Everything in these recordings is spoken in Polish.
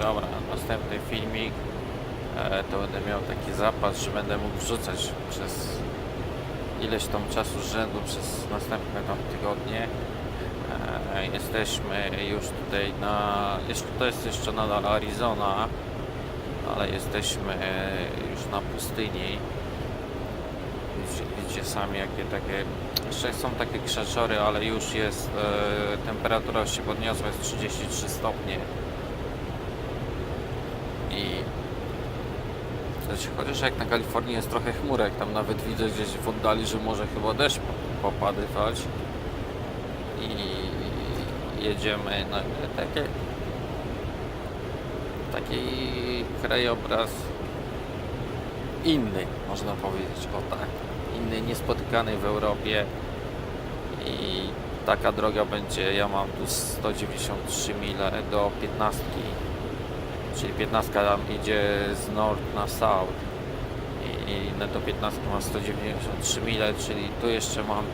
Dobra, następny filmik. E, to będę miał taki zapas, że będę mógł wrzucać przez ileś tam czasu z rzędu, przez następne tam tygodnie. E, jesteśmy już tutaj na... To jest jeszcze nadal Arizona, ale jesteśmy e, już na pustyni. Widzicie, sami jakie takie... Jeszcze są takie krzaczory, ale już jest... Temperatura się podniosła, jest 33 stopnie. I Chociaż- Chociaż jak na Kalifornii jest trochę chmurek, tam nawet widzę gdzieś w oddali, że może chyba deszcz po- popadywać. I jedziemy na takie taki krajobraz inny, można powiedzieć, o tak. Inny, niespotykany w Europie i taka droga będzie, ja mam tu 193 mile do 15 czyli 15 tam idzie z north na south. I, i do 15 ma 193 mile, czyli tu jeszcze mam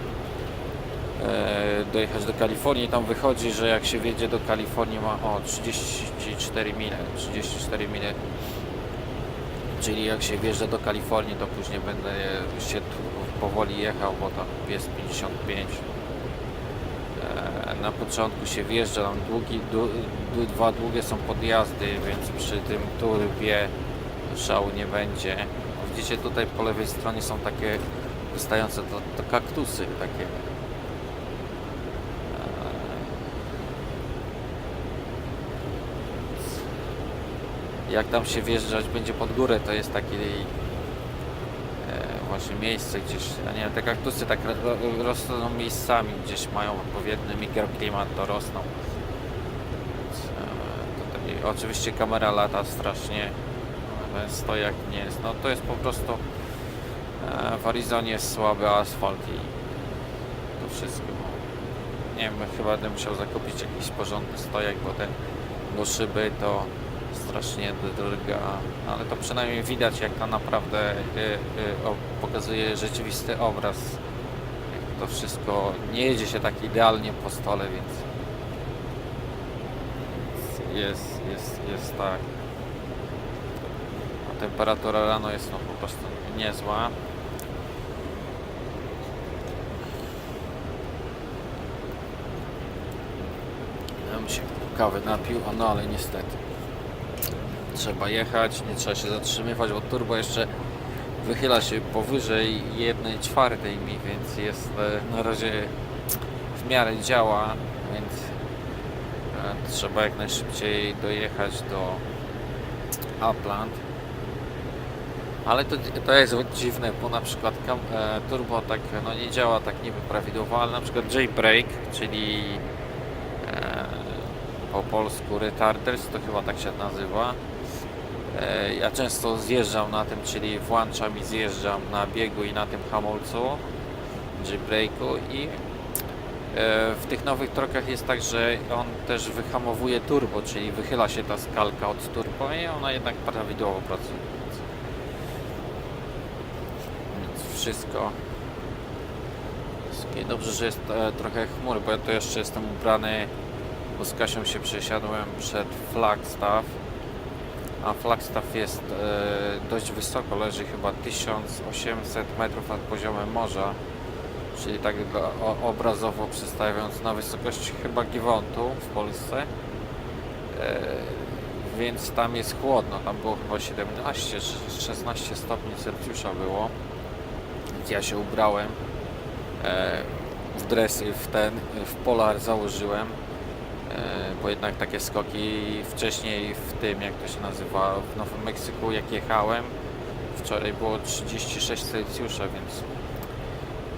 e, dojechać do Kalifornii, tam wychodzi, że jak się wjedzie do Kalifornii ma o 34 mile, 34 mile. Czyli jak się wjeżdża do Kalifornii to później będę się powoli jechał, bo tam jest 55 E, na początku się wjeżdża, tam długi, dwa długie są podjazdy, więc przy tym turbie szału nie będzie. Widzicie tutaj po lewej stronie są takie wystające to, to kaktusy takie. E, Jak tam się wjeżdżać będzie pod górę, to jest taki e, właśnie miejsce gdzieś, ja nie te kaktusy tak ro- rosną miejscami, gdzieś mają odpowiedni mikroklimat, to rosną. Więc, e, oczywiście kamera lata strasznie, ale stojak nie jest, no to jest po prostu e, w Arizonie jest słaby asfalt i to wszystko. Nie wiem, chyba będę musiał zakupić jakiś porządny stojak, bo ten szyby to strasznie droga, ale to przynajmniej widać jak to naprawdę y, y, pokazuje rzeczywisty obraz. Jak to wszystko nie jedzie się tak idealnie po stole, więc jest, jest, jest tak. A temperatura rano jest no, po prostu niezła. Ja bym się kawy napił, no ale niestety trzeba jechać, nie trzeba się zatrzymywać, bo turbo jeszcze wychyla się powyżej 1 czwartej mi, więc jest e, na razie w miarę działa, więc e, trzeba jak najszybciej dojechać do Upland. Ale to, to jest dziwne, bo na przykład e, turbo tak no nie działa tak niby prawidłowo, ale na przykład jailbreak, czyli po polsku retarders, to chyba tak się nazywa. E, Ja często zjeżdżam na tym, czyli włączam i zjeżdżam na biegu i na tym hamulcu, jailbreaku i e, w tych nowych trokach jest tak, że on też wyhamowuje turbo, czyli wychyla się ta skalka od turbo i ona jednak prawidłowo pracuje. Więc, wszystko. wszystko- Dobrze, że jest e, trochę chmur, bo ja tu jeszcze jestem ubrany, bo z Kasią się przesiadłem przed Flagstaff a Flagstaff jest e, dość wysoko, leży chyba 1800 metrów nad poziomem morza, czyli tak obrazowo przedstawiając na wysokości chyba Giewontu w Polsce. E, więc tam jest chłodno, tam było chyba 17 czy 16 stopni Celsjusza było. Więc ja się ubrałem e, w dresy, w ten, w polar założyłem bo jednak takie skoki wcześniej w tym, jak to się nazywa, w Nowym Meksyku, jak jechałem, wczoraj było 36 Celsjusza, więc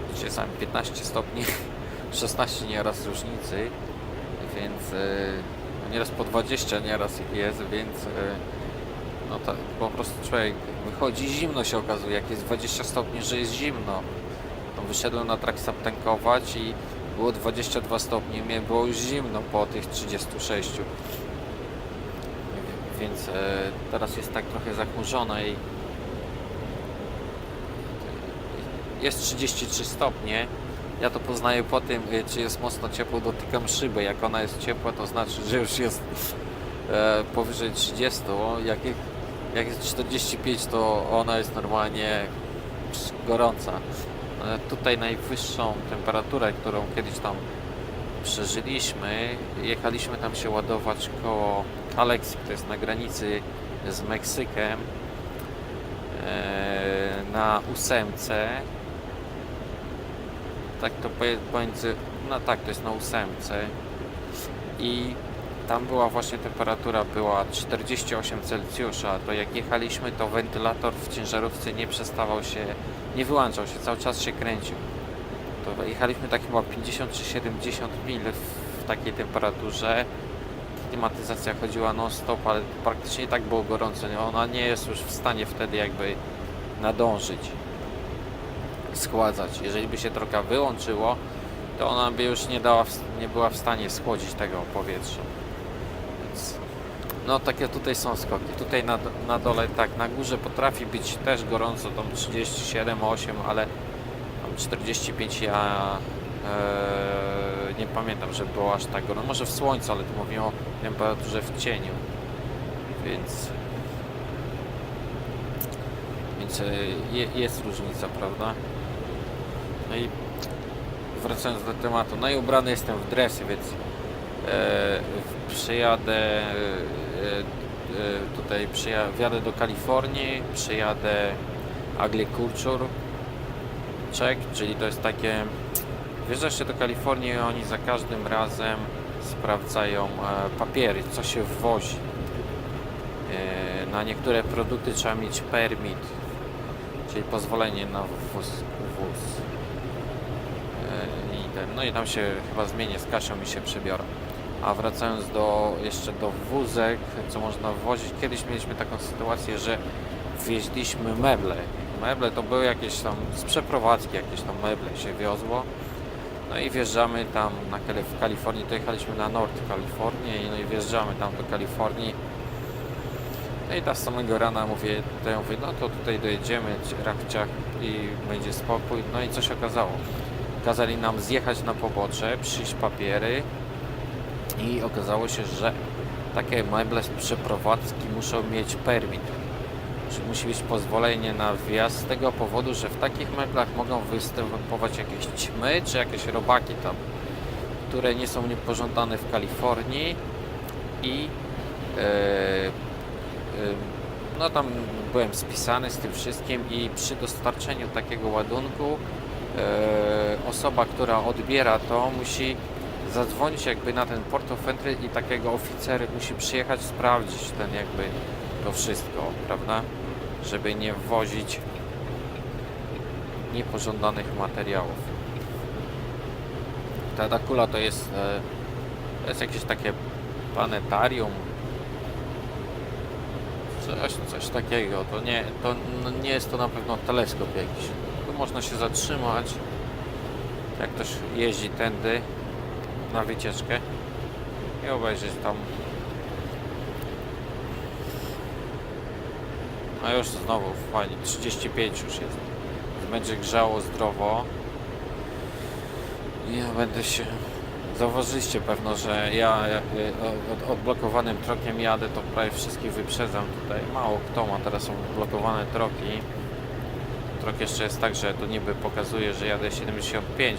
widzicie sami 15 stopni, 16 nieraz różnicy, więc e, no nieraz po 20 nieraz jest, więc e, no to po prostu człowiek wychodzi zimno się okazuje, jak jest 20 stopni, że jest zimno. No, wyszedłem na traksap tankować i było 22 stopnie, mnie było zimno po tych 36. Więc e, teraz jest tak trochę zachmurzone i jest 33 stopnie. Ja to poznaję po tym, e, czy jest mocno ciepło, dotykam szyby. Jak ona jest ciepła, to znaczy, że już jest e, powyżej 30, jak, jak jest 45 to ona jest normalnie gorąca. E, tutaj najwyższą temperaturę, którą kiedyś tam przeżyliśmy, jechaliśmy tam się ładować koło Aleksji, to jest na granicy z Meksykiem e, na ósemce. Tak to pomiędzy, no tak, to jest na ósemce. I tam była właśnie temperatura była 48 Celsjusza, to jak jechaliśmy to wentylator w ciężarówce nie przestawał się, nie wyłączał się, cały czas się kręcił. To jechaliśmy tak chyba 50 czy 70 mil w takiej temperaturze. Klimatyzacja chodziła non stop, ale praktycznie tak było gorąco. Ona nie jest już w stanie wtedy jakby nadążyć schładzać. Jeżeli by się trochę wyłączyło, to ona by już nie, dała, nie była w stanie schłodzić tego powietrza. No takie tutaj są skoki. Tutaj na, na dole tak, na górze potrafi być też gorąco, tam 37, 8, ale tam 45 ja e, nie pamiętam, że było aż tak gorąco. Może w słońcu, ale tu mówię o temperaturze w cieniu. Więc więc e, je, jest różnica, prawda? No i wracając do tematu, no i ubrany jestem w dresy, więc e, przyjadę e, tutaj przyja wjadę do Kalifornii, przyjadę Agriculture Check, czyli to jest takie wjeżdżasz się do Kalifornii i oni za każdym razem sprawdzają e, papiery, co się wwozi. E, na niektóre produkty trzeba mieć permit, czyli pozwolenie na wwóz. wwóz. E, I ten, no i tam się chyba zmienię z Kasią i się przebiorę. A wracając do jeszcze do wózek, co można wwozić, kiedyś mieliśmy taką sytuację, że wieźliśmy meble. Meble to były jakieś tam z przeprowadzki, jakieś tam meble się wiozło. No i wjeżdżamy tam na w Kalifornii, to jechaliśmy na Nord Kalifornię i no i wjeżdżamy tam do Kalifornii. No i ta samego rana mówię, to ja mówię, no to tutaj dojedziemy, rachciach i będzie spokój. No i co się okazało? Kazali nam zjechać na pobocze, przyjść papiery i okazało się, że takie meble z przeprowadzki muszą mieć permit. Czyli musi być pozwolenie na wjazd z tego powodu, że w takich meblach mogą występować jakieś ćmy czy jakieś robaki tam, które nie są niepożądane w Kalifornii i e, e, no tam byłem spisany z tym wszystkim i przy dostarczeniu takiego ładunku e, osoba, która odbiera to musi zadzwonić jakby na ten port of entry i takiego oficer musi przyjechać sprawdzić ten jakby to wszystko, prawda? Żeby nie wwozić niepożądanych materiałów. Ta Dakula to jest e, to jest jakieś takie planetarium coś, coś takiego to nie, to nie jest to na pewno teleskop jakiś tu można się zatrzymać jak ktoś jeździ tędy na wycieczkę i obejrzeć tam a już znowu fajnie 35 już jest będzie grzało zdrowo ja będę się Zauważyliście pewno, że ja jak od, odblokowanym trokiem jadę, to prawie wszystkich wyprzedzam tutaj. Mało kto ma teraz są odblokowane troki. Trok jeszcze jest tak, że to niby pokazuje, że jadę 75,